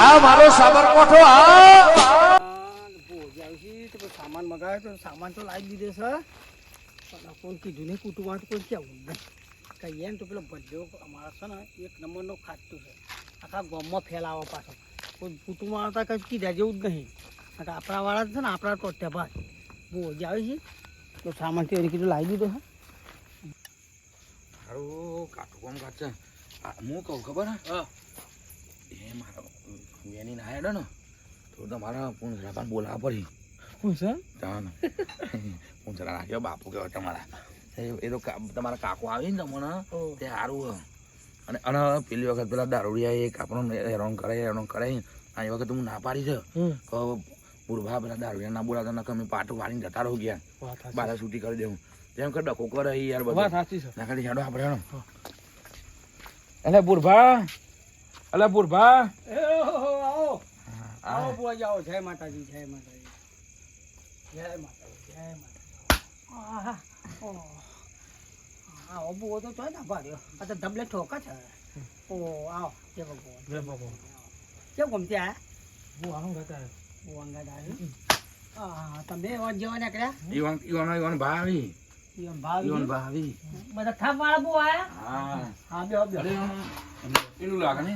આ મારો સાબરકોઠો આ સામાન મગાવ્યો તો સામાન તો લાવી દીધે છે. પણ કોણ કીધું નહીં કુટુંબ તો કોઈ કેવું નહીં કહીએ ને તો પેલો ભજ્યો અમારા છે ને એક નંબરનો ખાતું છે. આખા ગામમાં ફેલાવો પાછો. કોઈ કુટુંબ આવતા કંઈ કીધા જેવું જ નહીં. કારણ આપણા વાળા જ છે ને આપણા ટોટ્યા ભાઈ બહુ મજા આવે છે. તો સામાન તે કીધું લાવી દીધો હા સારું કાઠું કોમ કાઢશે હું કહું ખબર હે. એ મારો વેની ના હેડો ને તો તમારા પૂંજરાપાન બોલાવવા પડી છે તાન પૂંજરા નાખ્યો બાપુ કહેવાય તમારા. એ તો તમારા કાકો આવી ને તમને તે સારું અને અને પેલી વખત પેલા દારૂડિયા એક આપણો હેરાન કરે હેરાન કરે આ એ વખત હું ના પાડી છે. કહો બુરભા પેલા દારૂડિયા ના બોલાતા નકર અમે પાટું વાળીને જતા રહો ગયા. બારા છૂટી કરી દેવું. જેમ કે ડકો કરે યાર બધું. સાચી છે. ના ખાલી હેડો આપણે હેડો. એટલે બુરભા એટલે પુરભા આવો. આવો બુઆજી આવો જય માતાજી જય માતાજી. જય માતાજી જય માતાજી. આ ઓબુ આવો તો ના પાડ્યો આ તો ધબલે ઠોકા છે ઓ આવો. જય ભગવાન. જય ભગવાન. કેમ ગમતી આ? હું આનું ગતા બુ અંગાત આવી આ તમે વાત જેવા નીકળ્યા? ઈવાન ઈવાન ઈવાન ભાવી. ઈવાન ભાવ? ઈવાન ભાવી. બધા ખાવા વાળા બુ આયા? હા. હા બે બે. એનું લાગે ને.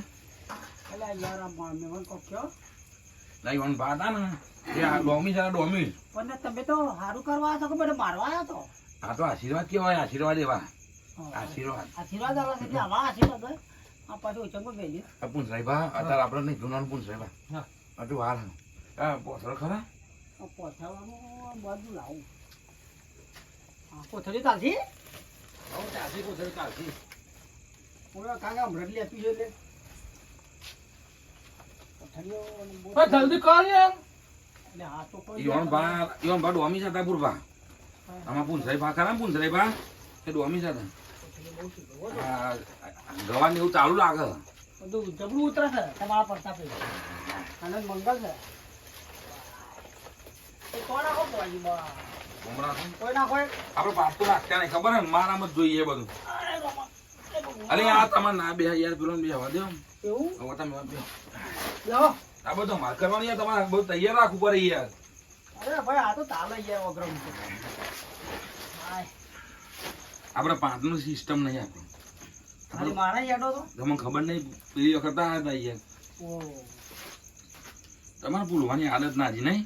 કોક છો ના એ આ ડોમી છે ડોમી. પણ તમે તો સારું કરવા આવ્યા મારવા આવ્યા આ તો આશીર્વાદ કેવાય આશીર્વાદ એવા. આશીર્વાદ. આશીર્વાદ આલો છે આવા આશીર્વાદ હોય. આ પાછું ઉચંગો ગયેલી આ અત્યારે આપણે નહીં જૂનાનું ભા. હા. હજુ વાર હે. આ પોસરો ખરા? આ બધું લાવું. કોથળી હવે ચાલશે? પૂંછરાઈ ચાલશે કાકા જ લેતી છે એટલે કોથળીઓ અને બહુ- પણ જલ્દી કર યાર. ડોમી આમાં પૂંછરાઈ ખરા પૂંછરાઈ એ ડોમી એવું ચાલુ લાગે. બધું ઉતરે છે તમારા આનંદ મંગલ છે. કોણ આખો બા? પાછું નહીં ખબર ને મારા મત જોઈએ બધું. અરે આ તમારે ના બે યાર પેલો બે હવા દો. એવું? હવે તમે બે લ્યો. આ બધો માર કરવાની યાર તમારે બધું તૈયાર રાખવું પડે યાર. અરે ભાઈ આ તો ચાલે યાર હાય. આપણે પાંચનું સિસ્ટમ નહીં આપણું ખાલી મારા યાડો તો? તમને ખબર નહીં પેલી વખત આ હતા યાર. તમારે ભૂલવાની આદત ના જી નહીં.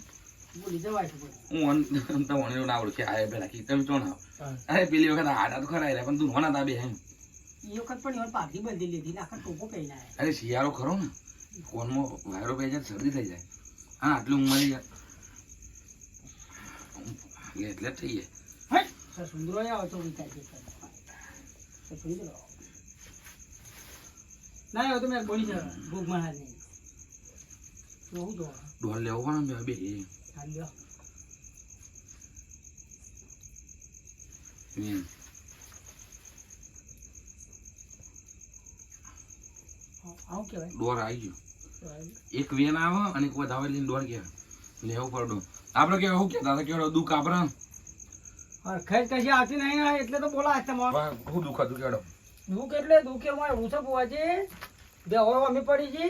હું તમને ના ઓળખે પેલા કી તમે ચોણ અરે પેલી વખત આડા તો ખરા પણ તું હોના તા બે હે એ વખત પણ પાઘડી બાંધી લીધી આખા ટોપો પહેરીને અરે શિયાળો ખરો ને. ફોનમાં વાયરો પડી જાય શરદી થઈ જાય. હા આટલું ઉંમરે યાર. એટલે એટલે જ થઈ જાય. સુંદરો આવે તો. ના હવે તો મેં બોલી છે ભૂખ મહારાજ નહીં ડોલ લેવો પણ બે બે. ગયો તો આવી. એક વેન આવે અને એક વધાવે લઈને દોડ ગયા. લેવું પડો આપણે કેવું શું કહેતા હતા કેવડો દુઃખ આપણે? હા, ખેર કશી આવતી નહીં એટલે તો બોલા તમે શું દુઃખ હતું કેડો દુઃખ એટલે દુઃખ એમાં એવું છે બુવાજી બે હવે અમે પડી છે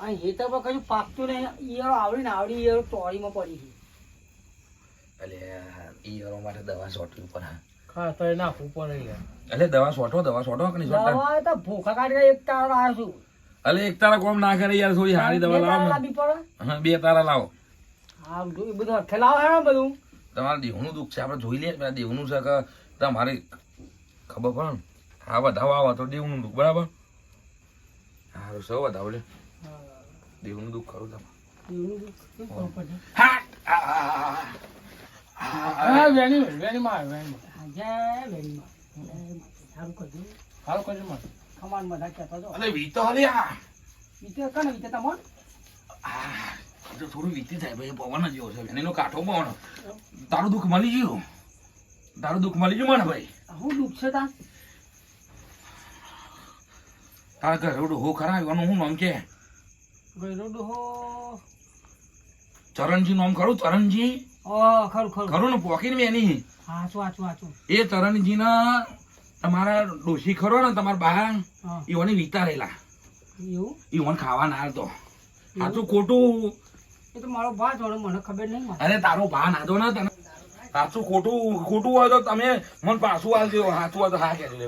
અને એ તો કશું પાકતું નહીં. ઈયળો આવડી ને આવડી ઈયળો ટોળીમાં પડી છે એટલે ઈયળો માટે દવા સોટવી પડે. ખાસ તો નાખવું પડે એટલે દવા સોટો દવા સોટો કે નહીં દવા તો ભૂખા કાઢીને એક તારો આવ્યો છું. એટલે એક તારા કોમ ના કરે યાર થોડી સારી દવા લાવો હા બે તારા લાવો. હા બધું હથે લાવો હેડો બધું. તમારે દેહનું દુઃખ છે આપણે જોઈ લઈએ પેલા દેહનું છે કે તમારે ખબર પડે ને? હા વધાવો આવો તો દેવનું દુઃખ બરાબર? સારું સૌ વધાવો લે. દેવનું દુઃખ ખરું તમારે? હા આ, આ, આ, આ. હા વેણી વેણી માં વેણી માં હા, જય. જય માતાજી. સારું કરજો. હાલ કરજો માં ખમાન બધા કહેતા જો. અરે વીતો હલે આ. વિતે કને વિતે તમોન તો થોડું વીતી જાય ભાઈ પવન જ છે. એનો કાંઠો પવન. તારું દુઃખ મળી ગયું? તારું દુઃખ મળી ગયું મને ભાઈ? હું દુઃખ છે તા તારા ઓલું હો ખરા એવાનું હું નામ છે ગયરો ડોહો ચરણજી નામ ખરું ચરણજી? ઓ ખરું ખરું. ખરું ને પોકીને મેની હાચું હાચું હાચું. એ ચરણજીના તમારા ડોશી ખરો ને તમારા બા ઈઓને વીતા રહેલા એવું? ઈઓને ખાવા ના તો સાચું ખોટું. એ તો મારો ભા જોડે મને ખબર નહીં અરે તારો ભા નાતો ને તને. સાચું ખોટું ખોટું હોય તો તમે મને પાછું આવજો સાચું હોય તો હા કે લે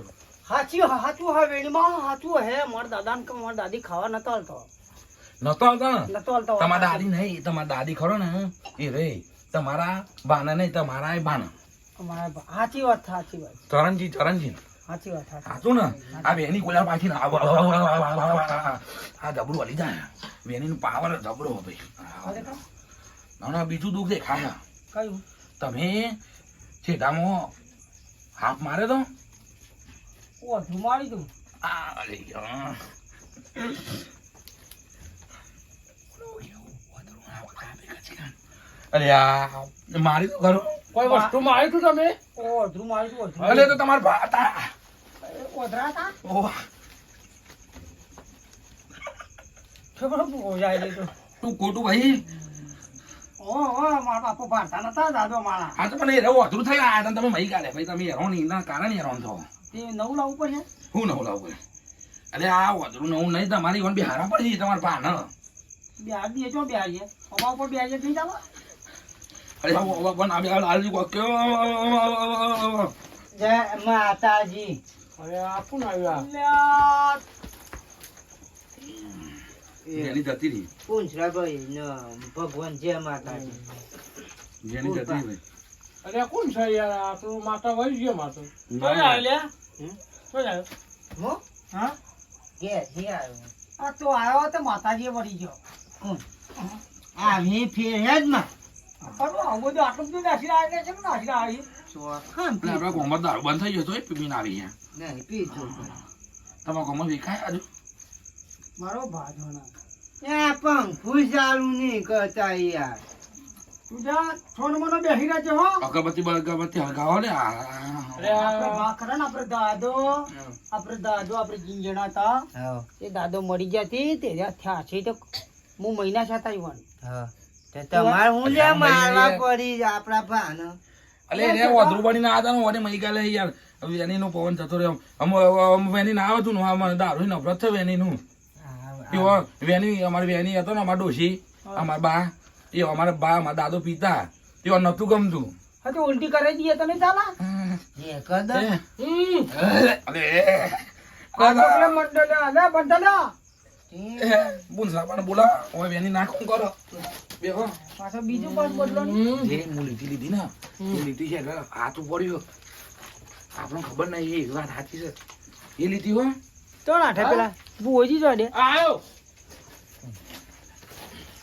સાચી સાચું હા વેણીમાં સાચું હે મારા દાદા ને મારા દાદી ખાવા નતો હાલતો નતો આવતો નતો હાલતો તમારા દાદી નહીં તમારા દાદી ખરો ને. એ રે તમારા બાના નહીં તમારા એ બાના. અમારા સાચી વાત સાચી વાત. ચરણજી ચરણજી સાચી વાત સાચું ને? આ બેની કોલા પાછી ને આ ધબડું હલી જાય બેની નું પાવર જબરો ભાઈ. ના ના બીજું દુઃખ દેખાય કયું? તમે છેડામાં હાફ મારે તો? ઓ ધુમાડી તું આ લઈ યાર. અરે આ મારી તો ખરો કોઈ વસ્તુમાં આવ્યું તું તમે? ઓ ધુમાડી તું અધરું. તો તમારા ભા હતા ઓધરા હતા ઓહ, તો? ખોટું ભાઈ. તમારી જય માતાજી અરે આ કોણ આવ્યા જેની જતી રહી પૂંછરાભાઈ ન ભગવાન જય માતાજી જેની જતી અરે કોણ છે યાર આ માતા વહી ગયો માતો. આવ્યા હા આ તો આવ્યો તો માતાજી વળી ગયો આવી ફેર જ પણ દારૂ બંધ થઈ તમારા વિખાય આજુ? મારો નહીં કરતા યાર. મને બેસી રહેજે હો. અગરબત્તી હળગાવો ને. આપણે આપણે દાદો. આપણે દાદો આપણે જીંજણા હતા એ દાદો મરી ગયા તે થયા છે તો હું મહિના સાથે આવ્યો તમારે હું લે મારવા પડી આપણા ભાન. અલે રે વધરું બનીને આ તાનું વડે મહી ગાલે યાર. હવે વેનીનો પવન જતો રહ્યો. અમ અમ વેની ના આવતું ને આમાં દારૂ નફરત છે વેનીનું. એવો વેની અમારી વેની હતો ને અમારા ડોશી અમારા બા એ અમારા બા અમારા દાદો પિતા. એવા નતું ગમતું. હા તો ઉલટી કરી દઈએ તો નહીં ચાલા. એ. કદા અલે આ મંડળ અલે બંધલા બોલા હવે વેની નાખું કરો. પાછો બીજું પાસ બદલો નહીં હું લીધી લીધી ને. એ લીધી છે એટલે હાથ પડ્યો આપણને ખબર નહીં એ વાત સાચી છે. એ લીધી હો. તો નાઠે પેલા? બુઓજી જોડે આવ્યો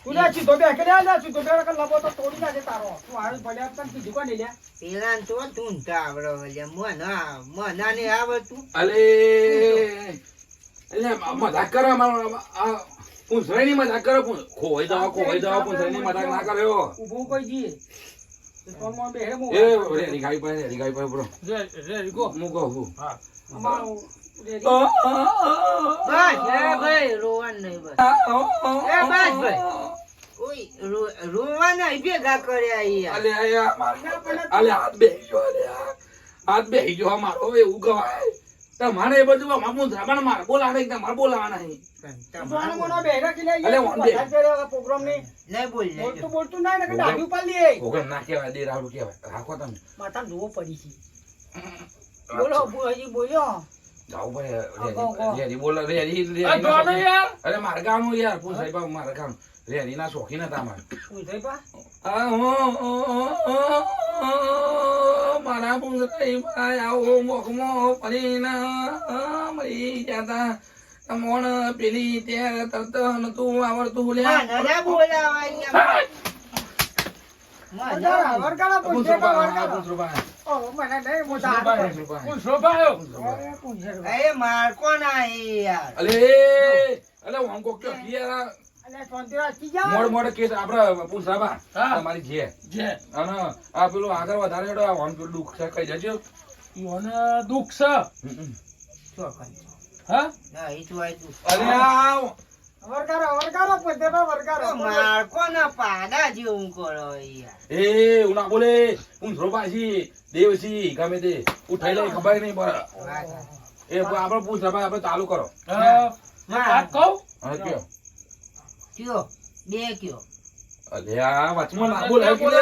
તું લે સીધો બે કે લે સીધો બે કે લબો તો તોડી નાખે તારો. તું હાલ ભલે તને કીધું કોને લે? પેલા તો ધૂંધતા આવડો લે મના મના ને આવડતું. અલે. એટલે મજાક કરે અમારો પૂંછરાની મજાક કરે પૂં- ખોવાઈ દવા ખોવાઈ જાઓ પૂંછરાની મજાક ના કર્યો. ઊભું કોઈ જી. તો મોન બે હે મો એ રેડી ગાઈ પાસે રેડી ગાઈ પાસે બરો રે રે રીકો હું કહું છું હા. અમારો રેડી. બસ એ ભાઈ રોવાનું નહીં બસ. એ બસ ભાઈ. ઓય રો- રોવાના ભેગા કર્યા યાર. અલે આ મારે- અલે હાથ બે. હાથ બેહી મારો એવું કહેવાય. તમારે એ બધું મામું પૂંછરા માર બોલાવે કે માર બોલાવાના નહીં સોનો મોનો કે લે પ્રોગ્રામની નહીં બોલ બોલતું બોલતું ના દાઢી ઉપર લે ના દે રાખો તમે. માથા જોવો પડી છે. બોલો બુઆજી બોલ્યો. જાવું બોલો અરે મારગામ યાર પૂછાય બા મારે ગામ ના શોખીન હતા મારે આ મારા પૂંછડાઈ ભાઈ આવો મોખમો પડીના મરી જતા. તમોણ પેલી ત્યાં તરત નતું આવડતું લ્યા. ના અરે કોણ આઈ યાર. અલે અલે હું કોક કયો યાર કી મોડ મોડ કેસ આપડે પૂંછડાબા તમારી જે. જે. અને આ પેલું આગળ વધારે હેડો આ પેલું દુઃખ છે કઈ જજો. ઈવોને દુઃખ છે. હા? ના ઈ તો આઈ તું અરે આ વરગાળા વરગાળા પૂછે પા વરગાળા માર પાડા જેવું કરો એ ઉના બોલે. હું દેવસી ગમે તે. ઉઠાઈ લે ખબર નહીં પડે. એ આપણે પૂછ આપણે ચાલુ કરો. વાત કહું? હા કયો? કયો બે કયો અલે આ વચમાં ના બોલાય કે લે.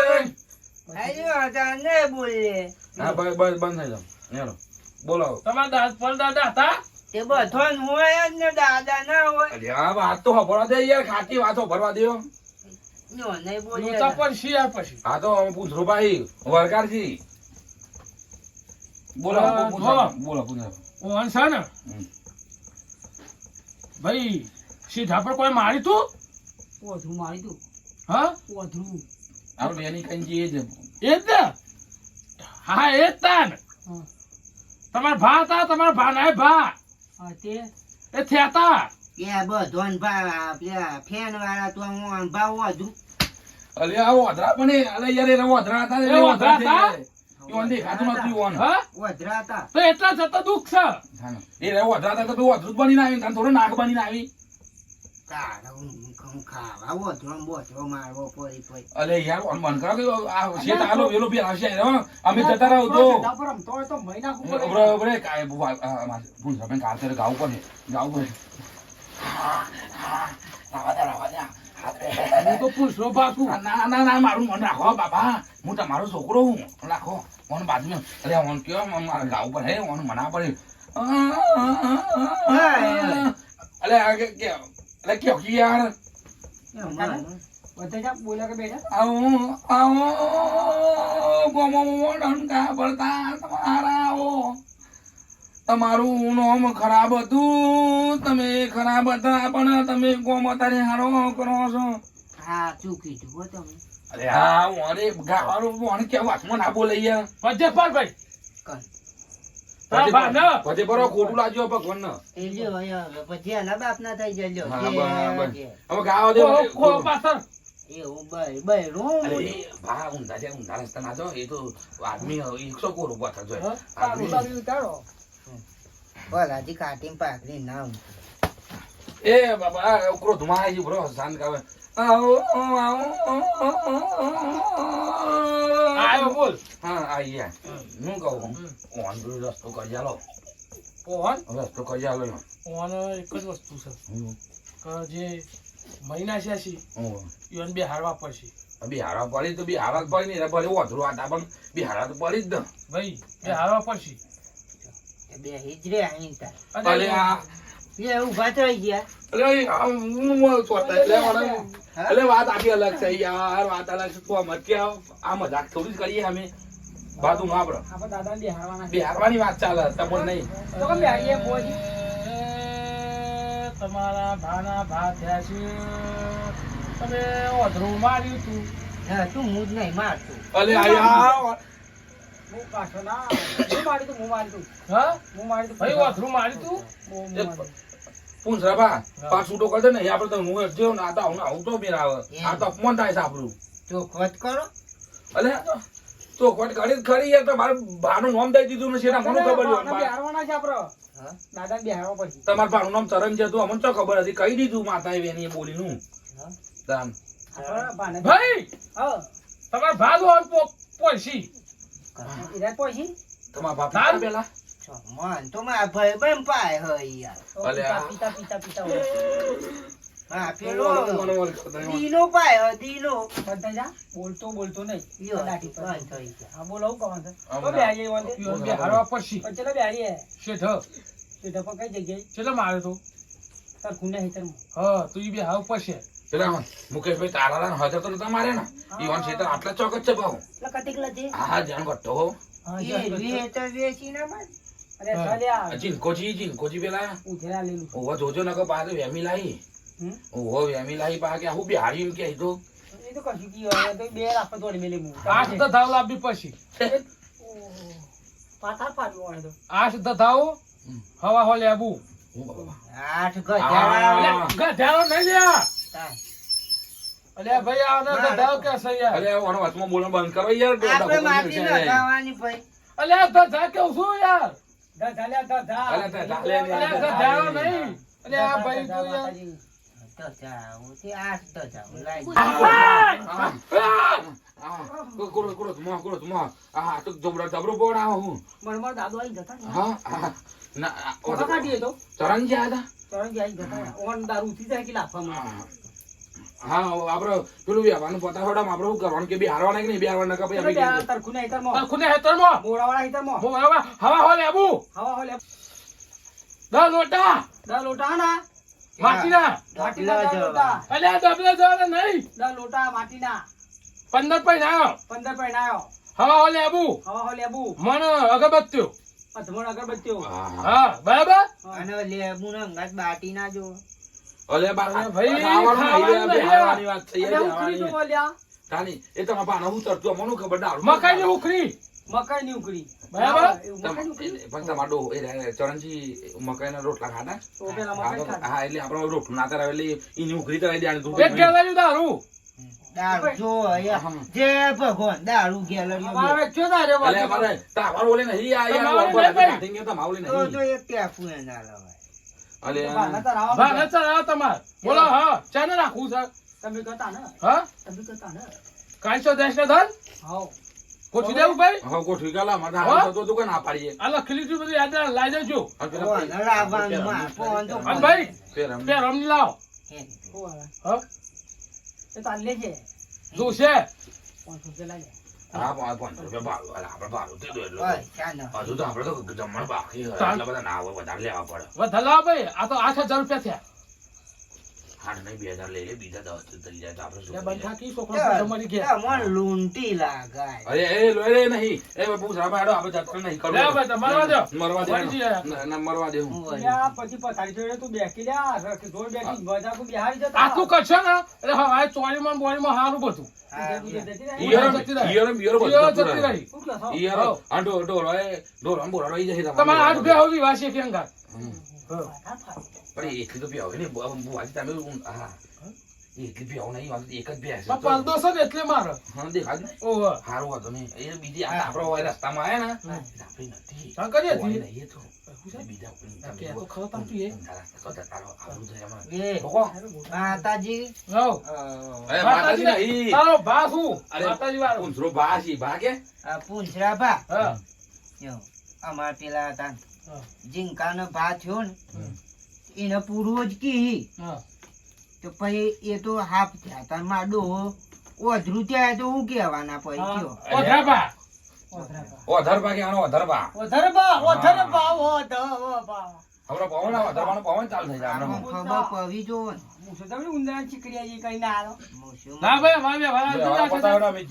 આજો હતા ને બોલે. હા ભાઈ બસ બંધ થઈ જાવ નેરો બોલો તમારા દાદ પરદાદા હતા? તે બધોન હોય જ ને દાદા ના હોય. અલે આ વાત તો ભરવા દે યાર ખાતી વાતો ભરવા દે નો નહીં બોલે. પર પછી? તો પૂછરો ભાઈ બોલો બોલો ઓન છે ને? ભાઈ સીધા પર કોઈ મારી તું? પોધરું મારી દઉં. હા? પોધરું આપણે બેની કંજી એ જ એ જ હા એ જ તા ને હા. તમારા ભા હતા તમારા ભા ના ભા. તે. એ થયા એ બધો ભા પેલા ફેન વાળા તો હું ભાવ વધુ અલે આ ઓધરા પણ એ- અલે યાર એના ઓધરા હતા એ ઓધરા હતા? નતું ઈવન. હા વધરા હતા. તો એટલા છતાં દુઃખ છે. એ રે ઓધરા હતા તો તું ઓધરું બનીને આવી તને થોડું નાક બની આવી. ને પડી અલે યાર ઓન મન કરા કે આ શેઠ આલો વેલો બી આવશે. અમે જતા રહો તો પર હોય તો મહિના ખૂબ પડે. બરે બરે કાય બુવા ભૂલ સામે કાલ ગાવ પડે ગાવ પડે. રાવા દે રાવા દે હાથ રે. હું તો પૂછરો ભા ના ના ના મારું મન રાખો બાબા હું તમારો છોકરો હું રાખો. મને બાજુ અરે ઓન કયો મારા ગાવ પર હે ઓન મના પડે. અલે આ કે અલે કે યાર આવો આવો ગોમો ડંકા પડતા તમારા આવો. તમારું નોમ ખરાબ હતું તમે ખરાબ હતા પણ તમે ગોમ અત્યારે હારો કરો છો. હા ચૂકી કીધું તમે? અરે હા અરે ગાવાનું મને કે વાતમાં ના બોલે યાર વજે ભાઈ. પછી બરો ખોટું લાગ્યો ભગવાન એ લ્યો અહીંયા પછી એના બાપ ના થઈ જાય લ્યો. હા, જે- બરાબર. જે. હવે ગાવા દે પાછળ. એ બાબા ક્રોધમાં આવી ગયું બ્રો શાંત કાવે બોલ. હા આઈ હું કહું ઓન રસ્તો કરી આલો ઓહન? રસ્તો કરી આલો ઓન એક જ વસ્તુ છે. જે મહિના છે હું બે હારવા પડશે. બિહારા પડી તો હારવા પડી નહીં ભલે ઓધરું આટા પણ બિહારા તો પડી જ ને. ભાઈ બે હારવા પડશે. બે હિજરે અહીં તાર. અલે આ એ ઊભા થઈ ગયા. એટલે વાત આખી અલગ છે યાર વાત અલગ છે. તું આ મત કે આ મજાક થોડી જ કરીએ અમે. બાતું ના આપડે. બેહારવાના વાત ચાલે તમને નહીં. બોજી? તમારા ભાના ભા થયા છે. તમે ઓધરું માર્યું તું. તું હું જ નહીં મારતું. અલે આ હું પાછો ના હું મારી તું હું મારી તું હા? હું મારી તું ભાઈ ઓધરું માર્યું તું હું- હું એ મારી તું. પૂંછરાબા પાછ છૂટો કરી દે ને આપણે તો હું જેવો ને આ તો આવું આવું મેર આવે. આ તો અપમાન થાય છે આપણું. ચોખવટ કરો. અલે તો કરી ખરી યાર તમારે ભાનું નામ દઈ દીધું ને શેના મને ખબર દાદાને છે આપણે હા? દાદાને પડશે તમારા ભાનું નામ ચરણ છે તો અમને તો ખબર હતી. કહી દીધું માતા એની બોલીનું? ભાને- ભાઈ! તમારા ભા દો પડશી ઈરાજ પછી તમારા બાપ તાન? પેલા મન તો મારા ભાઈ બહેન પાય હોય યાર પિતા. પિતા પિતા. હા પેલો. દીનો પાય દીનો બધા જા બોલતો બોલતો નહીં કઈ જગ્યાએ ચલો મારે તો તાર ખૂને હેતર હા તું ઈ હાવ પડશે પેલા મુકેશભાઈ તારા હાજર તો નતા મારે ને? ઈવન છે આટલા ચોક જ છે ભાવ હા હા જાણ કરતો હો હા, એ જો, જો, જો. વે તો વેચી ના માર. અરે હા. ચાલ્યા જીનકોજી જીનકોજી પેલા. ઉધેડા જોજો નકર પાસે વેમી લાઈ ઓવો વેમી લાઈ પા કે હું બિહારી એમ કે તો. એ તો કશું કી હોય, એ તો બે રાખો તો મેલી આઠ પાડવું તો. હવા હો લેબુ આઠ આ. ગધેડા નહીં લ્યા. તાર. અલ્યા ભાઈ આને દધાવ કે છે યાર અરે ઓનો વચમાં બોલવાનું બંધ કરો યાર આપણે માટી નખાવાની ભાઈ અલ્યા દધા કેવું છું યાર ધા, ધા, ધા, ધા. અલ્યા, ધા, ધા, લે, લે, અલ્યા લે. ગધેડો નહીં અલ્યા ભાઈ ધા, યાર માતાજી. ધજાઓ તે લાઈ આ, આ, કુરો, કુરો, તુમા, કુરો, તુમા. આ, તો જબરો, જબરો આવો હું. મરમર દાદુ આઈ જતા હા, હા. ના, આ, કોકા કાઢીએ તો જ્યાં હતા? તરણ જાય જતા ઓન દારૂ ઉઠી જાય કે લાફા મને હા. આપણે પેલું વ્યવહારનું પતા ફટામાં આપણે શું કરવાનું? કે બિહારવાના કે નહીં? બિહારવાના કે પછી ચલો આપણે ત્યાં તરખું ને હેતરમાં. ખૂને હેતરમાં? મોરાવાળા હેતરમાં. હું હવા હો લેબુ. હવા હો લે. દસ લોટા. દસ લોટા ના? માટીના. લોટા. અલ્યા નહીં. લોટા હવા હો લેબુ. હવા હો લેબુ. મન અગરબત્તીઓ. અધમણ અગરબત્તીઓ. હા હા હા. બરાબર અને લેબુ ને અંગાત બાટી ના જો. અલે બા અરે ભાઈ, ખાવાનું વાત થઈ એટલે જાય, તાની, એ તમારા પાના હું તરતું અમને ખબર દારૂ મકાઈ ની ઉખરી મકાઈ ની ઉખડી. બરાબર? મકાઈ ની. પણ તમારો ચરણજી મકાઈના રોટલા ખાતા હા, મકાઈ એટલે આપણે રોટલું ના કરાવે એની ઉખરી તરાઈ દેવાની તું. એક ગેલારી દારૂ. દારૂ જો જે ભગવાન દારૂ અલે વાત? ઓલે નહીં આ યાર તમારે નહીં તો એક ના લવાય અલે બહાના તાર આવવા ભાગ માંડ્યા. ચાલ તમાર. બોલો હા ચાને રાખવું છે? તમે કહેતા ને. હા? તમે કહેતા ને. કાંઈસો દેશ ને ધન? હાઉ. ગોઠવી દેવું ભાઈ? હવે ગોઠવી ગાલા મારે હાલ થતું હતું કે પાડીએ? આ લખેલી છું બધું યાદ લાઈ દેજો. અને ભાઈ. પેલા બે રમની લાવો? હા એ તો રૂપિયા લાગે. હા પાંચ પાંચસો રૂપિયા ભાડું આપણે તે તો તો બાકી આ તો આઠ હજાર રૂપિયા થયા લે બીજા તો લે કી. લે મરવા દો. દે હું. પછી પથારી તું લ્યા. રખી જોડે બેસી મજા તું બિહારી જતા. આખું કરશો ને એટલે હવે બીજે બીજે બધું પણ એટલી તો પ્યાવ ને બુવાજી તમે ઊં- હા એ એટલી પ્યાવ નહીં વાત એક જ ભેંસ. પલદો છે ને એટલે મારે. હા દેખાય જ ને. ઓહો. સારું હતું ને. એ બીજી આ આપણો હોય રસ્તામાં આયા ને આપણી નથી. શંકરી હતી? નહીં એ તો. બીજા કે તો ખરો તું એ? રસ્તા તો જતા આવું છે એમાં. એ. ભોગો. માતાજી. હઉ. અ, માતાજી નહીં. તારો ભા શું? માતાજી વાળો. પૂંછડો ભા છે, ભા કે? આ ભા હા. જો, અમાર પેલા હતા. જીંકાનો ભા થયો ને એને પૂરું જ કી. હા. તો પછી એ તો હાફ થયા તા માડો ઓધરું ત્યાં તો હું કહેવાના પછી હા. કયો ઓઢા ભા ઓધરા બા. ઓધર ભા કે આનો ઓધરબા ઓધરબા ઓધરબા ઓધર બા, ઓધર બા. હમણાં પવન આવે, ઓધર પવન ચાલુ થઈ જાય ખબર પવી જો ને હું શું તમને ઉંદરાની ચીકડીયા કઈ ના આલો? ના ભાઈ. પતાવડો અમે.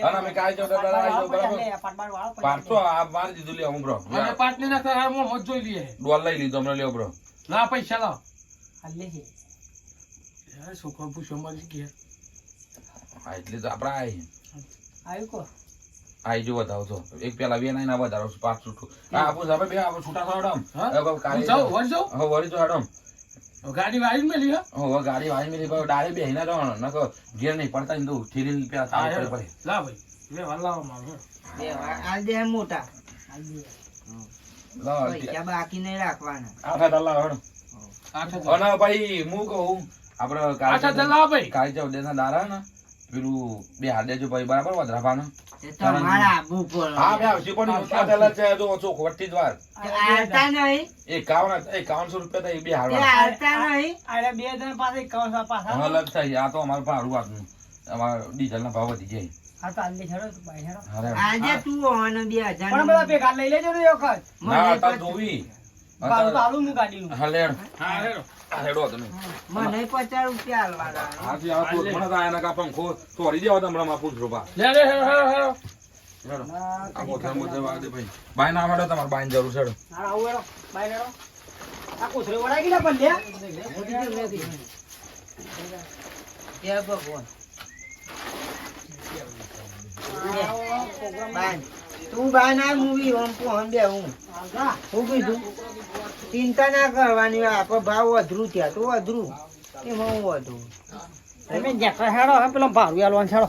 અને અમે જો આવી બરાબર. વાળો પછી આ મારી દીધું લે હું બ્રો અને પાટલી ના થાય હું મોજ જોઈ લઈએ ડોલ લઈ લીધો હમણાં લ્યો બ્રો ના પૈસા લાવ હાલ. યાર છોકરો પૂછ્યો મરી ગયા હા એટલે તો આપણે આવી આવ્યું કો? આઈ જો વધાવ તો. એક પેલા બે ના વધારો પાંચ છૂટું. હા. આપું સાહેબ બે આપણે છૂટા થો હેડમ હા? હવે કાલે હું જાઉં વળી જાઉં? હવે વળી તો હેડમ ગાડી વાળી મેલી હો? હવે ગાડી વાળી મેલી ભાઈ ડાળે બે હિના જવાનો નકો ઘેર નહીં પડતા ને તો ઠીરી પેલા થાય પડે. લા ભાઈ બે વાર લાવો મારો બે આ દે મોટા. લે. લાવો, પૈસા બાકી નહીં રાખવાના. આઠ લાવો આઠ હજાર. ભાઈ હું કહું ભાઈ. કાલે ચૌદ ના દારા ને પેલું બે ભાઈ બરાબર વધરાભાનું ડીઝલ ના ભાવ વધી જાય. આજે તું હોવાનો બે હજાર પણ બધા ભેગા લઈ લેજો ને વખત. જોવી. હા હેડો તમે મને પચાસ રૂપિયા આલવાના. હાથી આ તો મને તો આના કા પંખો તોડી દેવા તમને માં પૂછ રૂપા લે લે હેડો હેડો. હેડો આ કોથળા મોથળા વાળી ભાઈ. બાય ના વાળો તમારે બાય જરૂર છે હા, આવું હેડો, બાય હેડો. આ કોથળી વળાઈ ગઈ પણ લે. જય ભગવાન. બાન તું બાન ના મૂવી ઓમ પોહન બે હું. શું કીધું, ચિંતા ના કરવાની આપણે ભાવ વધરું થયા, તો વધરું એમાં હું અધરું તમે જ્યાં હેડો પેલો ભાવ હેડો.